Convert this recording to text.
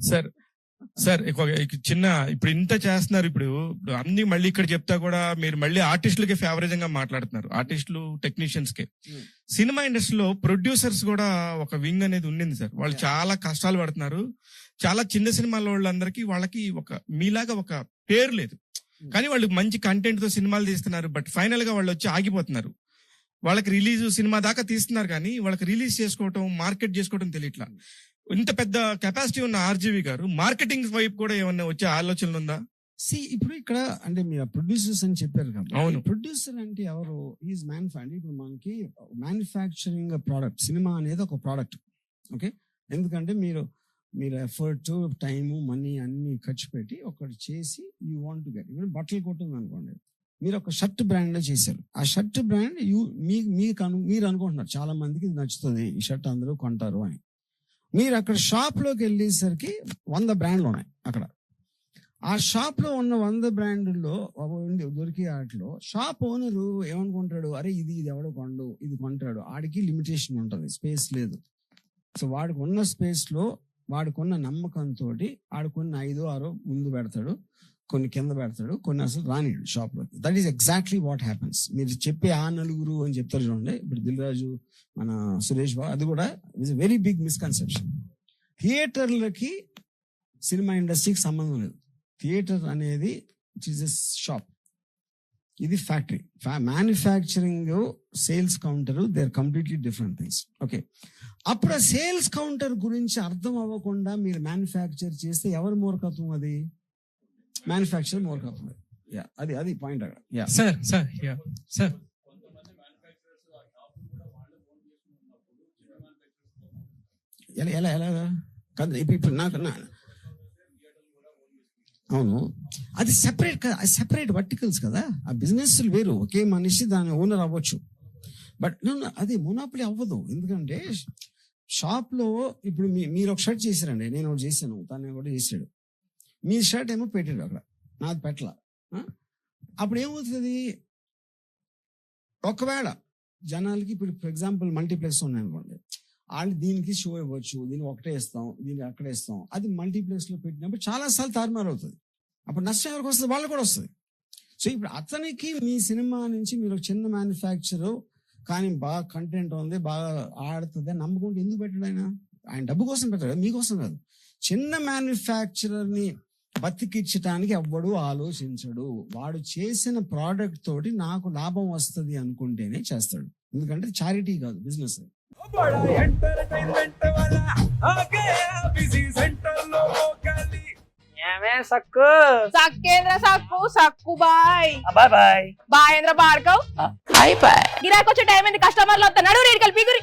Sir sir చిన్న ఇప్పుడు ఇంత చేస్తున్నారు ఇప్పుడు. అన్ని మళ్ళీ ఇక్కడ చెప్తా కూడా మీరు మళ్ళీ ఆర్టిస్టులకి ఫేవరేజంగా మాట్లాడుతున్నారు. ఆర్టిస్టులు టెక్నీషియన్స్కి. Hmm. సినిమా ఇండస్ట్రీలో ప్రొడ్యూసర్స్ కూడా ఒక వింగ్ అనేది ఉండింది సార్. వాళ్ళు. చాలా కష్టాలు పడుతున్నారు. చాలా చిన్న సినిమాల వాళ్ళందరికీ వాళ్ళకి ఒక మీలాగా ఒక పేరు లేదు. Hmm. కానీ వాళ్ళు మంచి కంటెంట్తో సినిమాలు తీస్తున్నారు. బట్ ఫైనల్గా వాళ్ళు వచ్చి ఆగిపోతున్నారు. వాళ్ళకి రిలీజ్ సినిమా దాకా తీస్తున్నారు కానీ వాళ్ళకి రిలీజ్ చేసుకోవటం మార్కెట్ చేసుకోవటం తెలియట్లా. ఇంత పెద్ద కెపాసిటీ ఉన్న ఆర్జీవి గారు మార్కెటింగ్ వైపు కూడా ఏమన్నా వచ్చే ఆలోచనలు ఉందా? సి ఇప్పుడు ఇక్కడ అంటే మీరు ప్రొడ్యూసర్స్ అని చెప్పారు అవును. కాబట్టి ప్రొడ్యూసర్ అంటే ఎవరు? ఈజ్ మ్యానుఫ్యాక్చర్ ఇప్పుడు మనకి మ్యానుఫ్యాక్చరింగ్ ప్రోడక్ట్ సినిమా అనేది ఒక ప్రోడక్ట్ ఓకే ఎందుకంటే మీరు మీరు ఎఫర్ట్ టైం మనీ అన్ని ఖర్చు పెట్టి ఒకటి చేసి యూ వాంట్ టు గెట్ ఇప్పుడు బట్టలు కొట్టుంది అనుకోండి మీరు ఒక షర్ట్ బ్రాండ్లో చేశారు. ఆ షర్ట్ బ్రాండ్ యూ మీ మీకు అను మీరు అనుకుంటున్నారు చాలా మందికి ఇది నచ్చుతుంది ఈ షర్ట్ అందరూ కొంటారు అని. మీరు అక్కడ షాప్లోకి వెళ్ళేసరికి వంద బ్రాండ్లు ఉన్నాయి అక్కడ. ఆ షాప్లో ఉన్న వంద బ్రాండ్లో దొరికే వాటిలో షాప్ ఓనరు ఏమనుకుంటాడు? అరే ఇది ఇది ఎవడో కొండు ఇది కొంటాడు. ఆడికి లిమిటేషన్ ఉంటుంది స్పేస్ లేదు. సో వాడికి ఉన్న స్పేస్లో వాడికున్న నమ్మకంతో ఆడుకున్న ఐదో ఆరో ముందు పెడతాడు. కొన్ని కింద పెడతాడు కొన్ని అసలు రానిడు shop that is exactly what happens మీరు చెప్పే ఆ నలుగురు అని చెప్తారు చూడండి. ఇప్పుడు దిల్ రాజు మన సురేష్ బాబు అది కూడా ఇస్ వెరీ బిగ్ మిస్కన్సెప్షన్ థియేటర్లకి సినిమా ఇండస్ట్రీకి సంబంధం లేదు. థియేటర్ అనేది ఇట్ ఈస్ ఎ షాప్ ఇది factory. Manufacturing sales counter they are completely different things okay అప్పుడు ఆ సేల్స్ కౌంటర్ గురించి అర్థం అవ్వకుండా మీరు మ్యానుఫ్యాక్చర్ చేస్తే ఎవరి మూర్ఖత్వం అది? మ్యానుఫ్యాక్చర్ మూర్ఖత్వం యా అది అది పాయింట్ అక్కడ. Yeah sir sir yeah sir ఎలా ఎలా ఎలా కాదు ఇప్పుడు ఇప్పుడు నాకు అవును. అది సెపరేట్ కదా సెపరేట్ వర్టికల్స్ కదా. ఆ బిజినెస్ వేరు. ఒకే మనిషి దాని ఓనర్ అవ్వచ్చు. బట్ అది మొనాపలి అవ్వదు. ఎందుకంటే షాప్లో ఇప్పుడు మీ మీరు ఒక షర్ట్ చేశారండి. నేను ఒకటి చేశాను. తను కూడా చేశాడు. మీ షర్ట్ ఏమో పెట్టాడు అక్కడ. నాది పెట్టల? అప్పుడు ఏమవుతుంది? ఒకవేళ జనాలకి ఇప్పుడు ఫర్ ఎగ్జాంపుల్ మల్టీప్లెక్స్ ఉన్నాయనుకోండి. వాళ్ళు దీనికి షో ఇవ్వచ్చు దీనికి ఒకటే ఇస్తాం దీనికి అక్కడే ఇస్తాం. అది మల్టీప్లెక్స్లో పెట్టినప్పుడు చాలా సార్లు తారుమారు అవుతుంది అప్పుడు నష్టం ఎవరికి వస్తుంది? వాళ్ళు కూడా వస్తుంది. సో ఇప్పుడు అతనికి మీ సినిమా నుంచి మీరు ఒక చిన్న మ్యానుఫ్యాక్చర్ కానీ బాగా కంటెంట్ ఉంది బాగా ఆడుతుంది అని నమ్మకుంటే ఎందుకు పెట్టాడు ఆయన? ఆయన డబ్బు కోసం పెట్టాడు మీకోసం కాదు. చిన్న మ్యానుఫ్యాక్చరర్ని బతికిచ్చటానికి ఎవ్వడు ఆలోచించడు. వాడు చేసిన ప్రోడక్ట్ తోటి నాకు లాభం వస్తుంది అనుకుంటేనే చేస్తాడు. ఎందుకంటే చారిటీ కాదు బిజినెస్ ఏమే సక్కు? సక్కేంద్ర సక్కు సక్కు బాయ్. బాయ్ బాయ్. బాయేంద్ర భార్గవ్ బాయ్ బాయ్. గిరాకొచ్చే టైం ఏంది? కస్టమర్లు వద్ద నడు రేడికల్ పిగురి